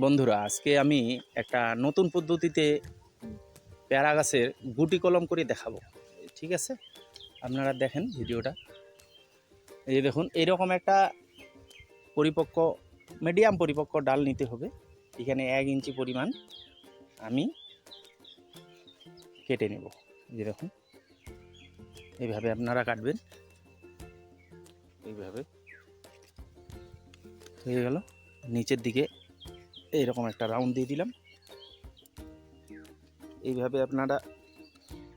বন্ধুরা, আজকে আমি একটা নতুন পদ্ধতিতে পেয়ারা গাছের গুটি কলম করে দেখাবো। ঠিক আছে? আপনারা দেখেন ভিডিওটা। এই যে দেখুন, এইরকম একটা পরিপক্ক মিডিয়াম পরিপক্ক ডাল নিতে হবে। এখানে এক ইঞ্চি পরিমাণ আমি কেটে নেব। যে দেখুন, এইভাবে আপনারা কাটবেন। এইভাবে হয়ে গেল। নিচের দিকে এইরকম একটা রাউন্ড দিয়ে দিলাম। এইভাবে আপনারা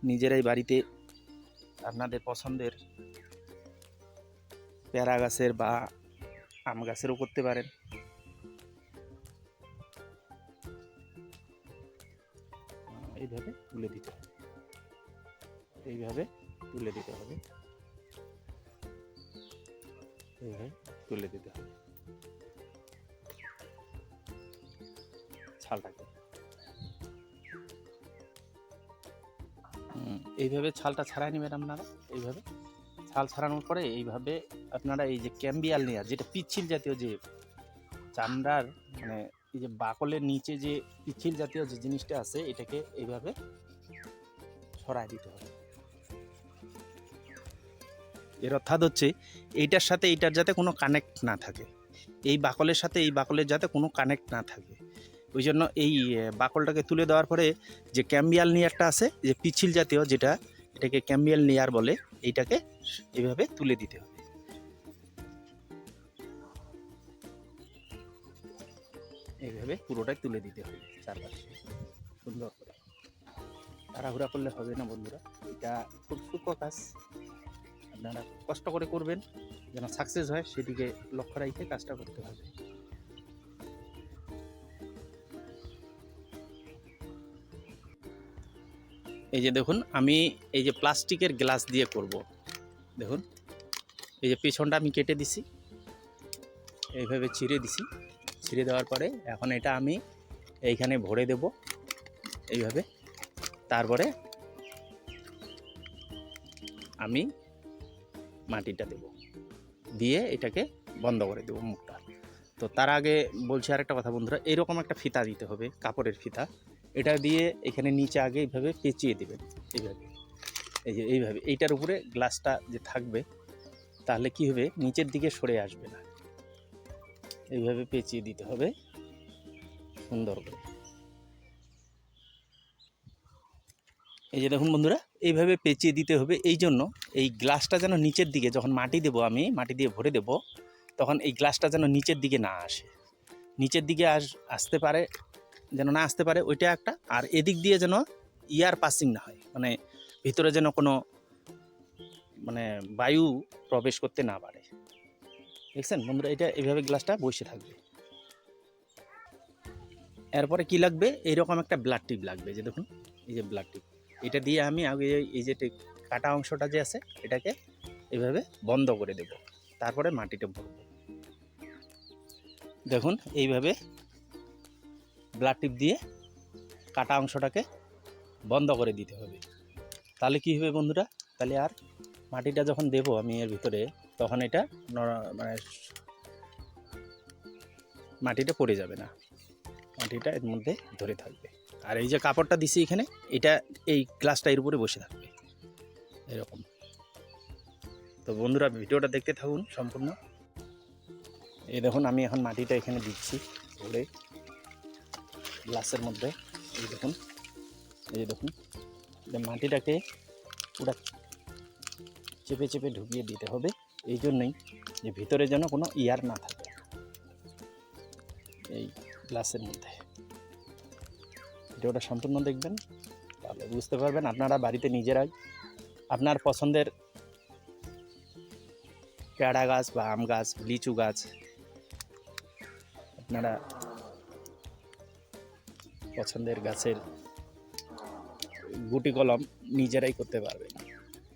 নিজেরাই বাড়িতে আপনাদের পছন্দের পেয়ারা গাছের বা আম গাছেরও করতে পারেন। এইভাবে তুলে দিতে হবে। এইভাবে তুলে দিতে হবে। এইভাবে তুলে দিতে হবে। হুম, এইভাবে ছালটা ছাড়াই নেবেন আপনারা এইভাবে। ছাল ছাড়ানোর পরে এইভাবে আপনারা এই যে ক্যাম্বিয়াল নেয়ার যেটা পিচ্ছিল জাতীয় যে চামড়ার মানে এই যে বাকলের নিচে যে পিচ্ছিল জাতীয় যে জিনিসটা আছে এটাকে এইভাবে ছড়াই দিতে হবে। এর অর্থাৎ হচ্ছে এইটার সাথে এইটার যাতে কোনো কানেক্ট না থাকে। এই বাকলের সাথে এই বাকলের যাতে কোনো কানেক্ট না থাকে। ওই জন্য এই বাকলটাকে তুলে দেওয়ার পরে যে ক্যাম্বিয়াল নিয়ারটা আছে, যে পিছিল জাতীয় যেটা, এটাকে ক্যাম্বিয়াল নিয়ার বলে, এইটাকে এইভাবে তুলে দিতে হবে। এইভাবে পুরোটাই তুলে দিতে হবে চারপাশে। সুন্দর করে। তাড়াহুড়া করলে হবে না বন্ধুরা। এটা খুব সূক্ষ্ম কাজ আপনারা কষ্ট করে করবেন। যেন সাকসেস হয়, সেদিকে লক্ষ্য রাখে কাজটা করতে হবে। এই যে দেখুন, আমি এই যে প্লাস্টিকের গ্লাস দিয়ে করব। দেখুন, এই যে পেছনটা আমি কেটে দিছি। এইভাবে ছিঁড়ে দিছি। ছিঁড়ে দেওয়ার পরে এখন এটা আমি এইখানে ভরে দেব। এইভাবে। তারপরে আমি মাটিটা দেব। দিয়ে এটাকে বন্ধ করে দেবো মুখটা। তো তার আগে বলছি আরেকটা কথা বন্ধুরা, এরকম একটা ফিতা দিতে হবে, কাপড়ের ফিতা। এটা দিয়ে এখানে নিচে আগে এইভাবে পেঁচিয়ে দেবেন, এইভাবে। এই যে এইভাবে, এইটার উপরে গ্লাসটা যে থাকবে, তাহলে কি হবে? নিচের দিকে সরে আসবে না। এইভাবে পেঁচিয়ে দিতে হবে, সুন্দর করে। এই যে দেখুন বন্ধুরা, এইভাবে পেঁচিয়ে দিতে হবে। এই জন্য এই গ্লাসটা যেন নিচের দিকে, যখন মাটি দেবো আমি, মাটি দিয়ে ভরে দেব, তখন এই গ্লাসটা যেন নিচের দিকে না আসে। নিচের দিকে আস, আসতে পারে যেন না আসতে পারে, ওইটা একটা। আর এদিক দিয়ে যেন ইয়ার পাসিং না হয় মানে ভিতরে যেন কোনো মানে বায়ু প্রবেশ করতে না পারে। দেখছেন বন্ধুরা, এটা এইভাবে গ্লাসটা বসে থাকবে। এরপরে কি লাগবে? এইরকম একটা ব্লাড টিপ লাগবে যে দেখুন, এই যে ব্লাড টিপ এটা দিয়ে আমি আগে এই যে কাটা অংশটা যে আছে, এটাকে এভাবে বন্ধ করে দেব। তারপরে মাটিটা ভরব। দেখুন, এইভাবে ব্লাড টিপ দিয়ে কাটা অংশটাকে বন্ধ করে দিতে হবে। তাহলে কি হবে বন্ধুরা? তাহলে আর মাটিটা যখন দেব আমি এর ভিতরে, তখন এটা মানে মাটিটা পড়ে যাবে না। মাটিটা এর মধ্যে ধরে থাকবে। আর এই যে কাপড়টা দিছি এখানে, এটা এই গ্লাসটা এর উপরে বসে থাকবে। এরকম। তো বন্ধুরা, ভিডিওটা দেখতে থাকুন সম্পূর্ণ। এই দেখুন, আমি এখন মাটিটা এখানে দিচ্ছি। ভরে গ্লাসের মধ্যে, এই দেখুন এই দেখুন মাটিটাকে পুরা চেপে চেপে ঢুকিয়ে দিতে হবে, এই জন্যই যে ভিতরে যেন কোনো ইয়ার না থাকে, এই গ্লাসের মধ্যে। ভিডিওটা সম্পূর্ণ দেখবেন, তাহলে বুঝতে পারবেন আপনারা বাড়িতে নিজেরাই আপনার পছন্দের পেয়ারা গাছ বা আম গাছ, লিচু গাছ, আপনারা পছন্দের গাছের গুটি কলম নিজেরাই করতে পারবেন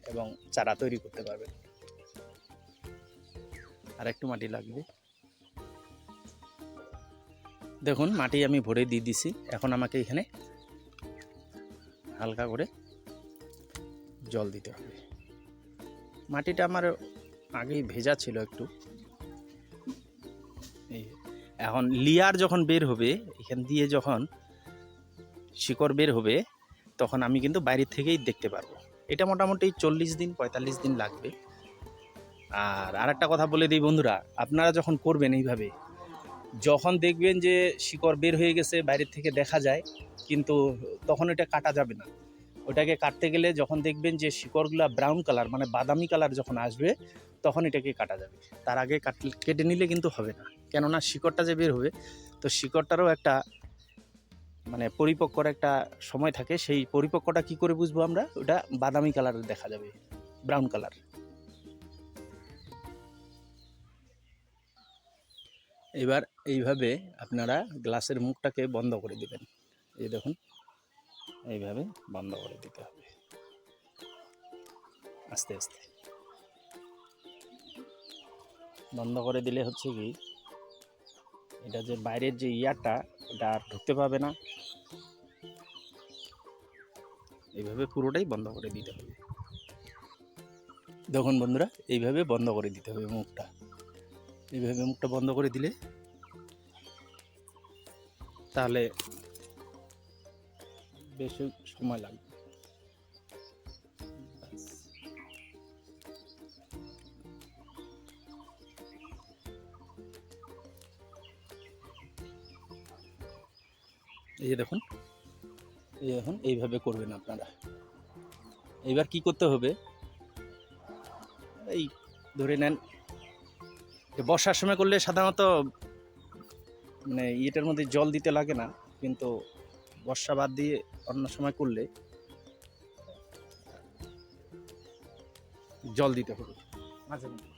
এবং চারা তৈরি করতে পারবেন আর একটু মাটি লাগবে। দেখুন, মাটি আমি ভরে দিয়ে দিছি। এখন আমাকে এখানে হালকা করে জল দিতে হবে। মাটিটা আমার আগেই ভেজা ছিল একটু। এখন লিয়ার যখন বের হবে, এখান দিয়ে যখন শিকড় বের হবে, তখন আমি কিন্তু বাইরে থেকেই দেখতে পারব। এটা মোটামুটি চল্লিশ দিন, পঁয়তাল্লিশ দিন লাগবে। আর আরেকটা কথা বলে দিই বন্ধুরা, আপনারা যখন করবেন এইভাবে, যখন দেখবেন যে শিকড় বের হয়ে গেছে বাইরের থেকে দেখা যায়, কিন্তু তখন এটা কাটা যাবে না। ওটাকে কাটতে গেলে যখন দেখবেন যে শিকড়গুলা ব্রাউন কালার মানে বাদামি কালার যখন আসবে, তখন এটাকে কাটা যাবে। তার আগে কাটলে কেটে নিলে কিন্তু হবে না। কেননা শিকড়টা যে বের হবে, তো শিকড়টারও একটা মানে পরিপক্কর একটা সময় থাকে, সেই পরিপক্কটা কি করে বুঝব আমরা? ওটা বাদামি কালারের দেখা যাবে, ব্রাউন কালার। এবার এইভাবে আপনারা গ্লাসের মুখটাকে বন্ধ করে দিবেন। এই দেখুন, এইভাবে বন্ধ করে দিতে হবে। আস্তে আস্তে। বন্ধ করে দিলে হচ্ছে কি এটা যে বাইরের যে ইয়ারটা এটা আর ঢুকতে পাবে না। এইভাবে পুরোটাই বন্ধ করে দিতে হবে। দেখুন বন্ধুরা, এইভাবে বন্ধ করে দিতে হবে মুখটা। এইভাবে মুখটা বন্ধ করে দিলে তাহলে বেশি সময় লাগবে। এই যে দেখুন। এই দেখুন, এইভাবে করবেন আপনারা। এইবার কি করতে হবে? এই ধরে নেন বর্ষার সময় করলে সাধারণত মানে ইয়েটার মধ্যে জল দিতে লাগে না, কিন্তু বর্ষা বাদ দিয়ে অন্য সময় করলে জল দিতে হবে। মাঝে মধ্যে।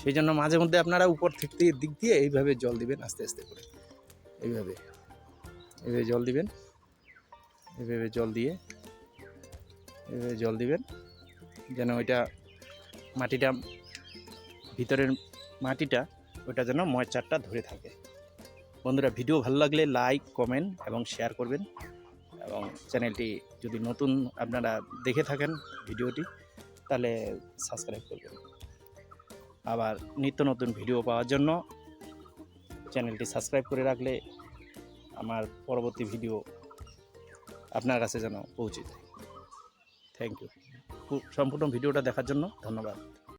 সেই জন্য মাঝে মধ্যে আপনারা উপর থেকে দিক দিয়ে এইভাবে জল দিবেন আস্তে আস্তে করে। এইভাবে। এভাবে জল দিবেন। এভাবে জল দিয়ে এভাবে জল দিবেন। যেন ওইটা মাটিটা, ভিতরের মাটিটা ওটা যেন ময়চারটা ধরে থাকে। বন্ধুরা, ভিডিও ভালো লাগলে লাইক, কমেন্ট এবং শেয়ার করবেন। এবং চ্যানেলটি যদি নতুন আপনারা দেখে থাকেন ভিডিওটি, তাহলে সাবস্ক্রাইব করবেন। আবার নিত্য নতুন ভিডিও পাওয়ার জন্য চ্যানেলটি সাবস্ক্রাইব করে রাখলে আমার পরবর্তী ভিডিও আপনার কাছে যেন পৌঁছে যায়। থ্যাংক ইউ সম্পূর্ণ ভিডিওটা দেখার জন্য ধন্যবাদ।